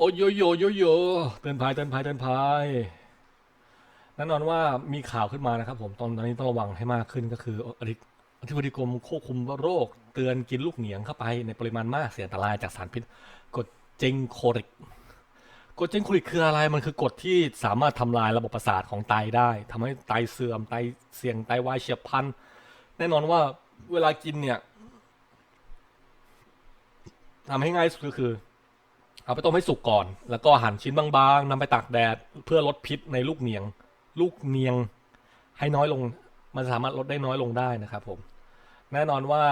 โอ้ยโยโยโยโยเตือนภัยเตือนภัยเตือนภัยแน่นอนว่ามีข่าวขึ้นมานะครับ ผมตอนนี้ต้องระวังให้มากขึ้นก็คืออธิอธิบดีกรมควบคุมโรค เตือนกินลูกเหนียงเข้าไปในปริมาณมากเสี่ยงอันตรายจากสารพิษกดเจงโคริกกดเจงโคริกคืออะไรมันคือกดที่สามารถทำลายระบบประสาทของไตได้ทำให้ไตเสื่อมไตเสี่ยงไตวายเฉียบพลันแน่นอนว่าเวลากินเนี่ยทำให้ง่ายสุดก็คือ เอาไปต้มให้สุกก่อน แล้วก็หั่นชิ้นบางๆนำไปตากแดดเพื่อลดพิษในลูกเนียง ลูกเนียงให้น้อยลง มันสามารถลดได้น้อยลงได้นะครับผม แน่นอนว่า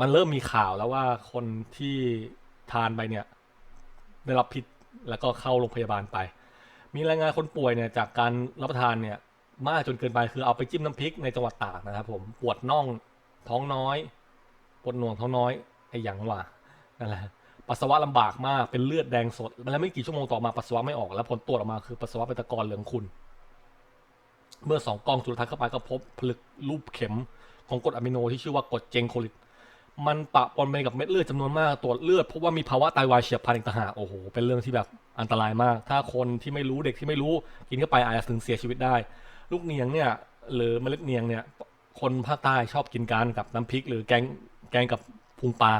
มันเริ่มมีข่าวแล้วว่าคนที่ทานไปเนี่ย ได้รับพิษแล้วก็เข้าโรงพยาบาลไป มีรายงานคนป่วยเนี่ยจากการรับประทานเนี่ย มากจนเกินไปคือเอาไปจิ้มน้ำพริกในจังหวัดตากนะครับ ผมปวดน่องท้องน้อยปวดหน่วงท้องน้อยไอ้หยังว่ะนั่นแหละ ปัสสาวะลำบากมากเป็นเลือดแดงสด แล้วไม่กี่ชั่วโมงต่อมาปัสสาวะไม่ออกแล้วผลตรวจออกมาคือปัสสาวะเป็นตะกอนเหลืองขุ่นเมื่อสองกองจุลทรรศน์เข้าไปก็พบผลึกรูปเข็มของกรดอะมิโนที่ชื่อว่ากรดเจงโคลิตมันปะปนไปกับเม็ดเลือดจำนวนมากตรวจเลือดพบว่ามีภาวะไตวายเฉียบพลันอีกต่างหากโอ้โหเป็นเรื่องที่แบบอันตรายมาก ถ้าคนที่ไม่รู้เด็กที่ไม่รู้กินเข้าไปอาจจะถึงเสียชีวิตได้ ลูกเนียงเนี่ยหรือเมล็ดเนียงเนี่ยคนภาคใต้ชอบกินกันกับน้ำพริก หรือแกงแกงกับพุงปลา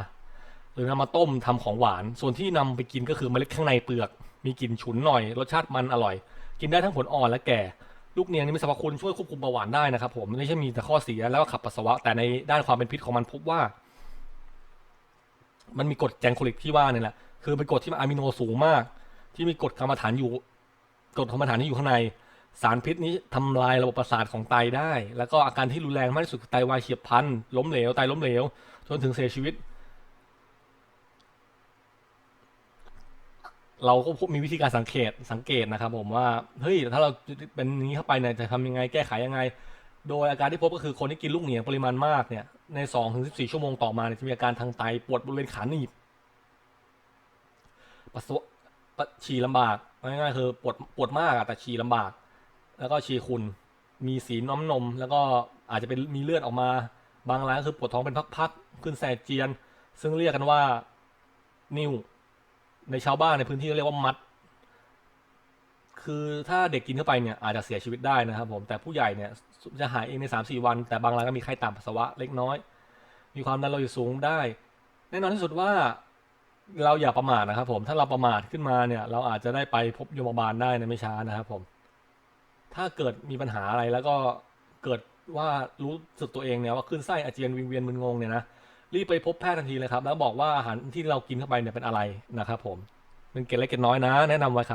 รือนำมาต้มทำของหวาน ส่วนที่นำไปกินก็คือเมล็ดข้างในเปลือก มีกลิ่นฉุนหน่อย รสชาติมันอร่อย กินได้ทั้งผลอ่อนและแก่ ลูกเนียงนี่มีสรรพคุณช่วยควบคุมเบาหวานได้นะครับผมไม่ใช่มีแต่ข้อเสียแล้วก็ขับปัสสาวะ แต่ในด้านความเป็นพิษของมันพบว่า มันมีกรดแจงโคลิกที่ว่าเนี่ยแหละ คือเป็นกรดที่มันอะมิโนสูงมาก ที่มีกรดกรรมฐานอยู่กรดกรรมฐานที่อยู่ข้างใน สารพิษนี้ทำลายระบบประสาทของไตได้ แล้วก็อาการที่รุนแรงมากที่สุดคือไตวายเฉียบพลันล้มเหลวไตล้มเหลวจนถึงเสียชีวิต เราก็พบมีวิธีการสังเกตสังเกตนะครับ ผมว่าเฮ้ยถ้าเราเป็นนี้เข้าไปเนี่ยจะทำยังไงแก้ไขยังไง โดยอาการที่พบก็คือคนที่กินลูกเหนียงปริมาณมากเนี่ยใน2ถึง14 ชั่วโมงต่อมาเนี่ยจะมีอาการทางไตปวดบริเวณขาหนีบปัสสาวะปะฉี่ลำบากง่ายๆคือปวดปวดมากอะแต่ฉี่ลำบาก แล้วก็ฉี่ขุนมีสีน้ำนม แล้วก็อาจจะเป็นมีเลือดออกมา บางรายก็คือปวดท้องเป็นพักๆขึ้นแสบเจียน ซึ่งเรียกกันว่านิ่ว ในชาวบ้านในพื้นที่เรียกว่ามัด คือถ้าเด็กกินเข้าไปเนี่ยอาจจะเสียชีวิตได้นะครับผม แต่ผู้ใหญ่เนี่ยจะหายเองในสามสี่วัน แต่บางรายก็มีไข้ต่ำปัสสาวะเล็กน้อย มีความดันโลหิตสูงได้ แน่นอนที่สุดว่าเราอย่าประมาทนะครับผมถ้าเราประมาทขึ้นมาเนี่ยเราอาจจะได้ไปพบโยมบาลได้ในไม่ช้านะครับผม ถ้าเกิดมีปัญหาอะไรแล้วก็เกิดว่ารู้สึกตัวเองเนี่ยว่าขึ้นไส้อาเจียนวิงเวียนมึนงงเนี่ยนะ รีบไปพบแพทย์ทันทีเลยครับ แล้วบอกว่าอาหารที่เรากินเข้าไปเนี่ยเป็นอะไรนะครับผมเป็นเกล็ดเล็กเกล็ดน้อยนะ แนะนำไว้ครับ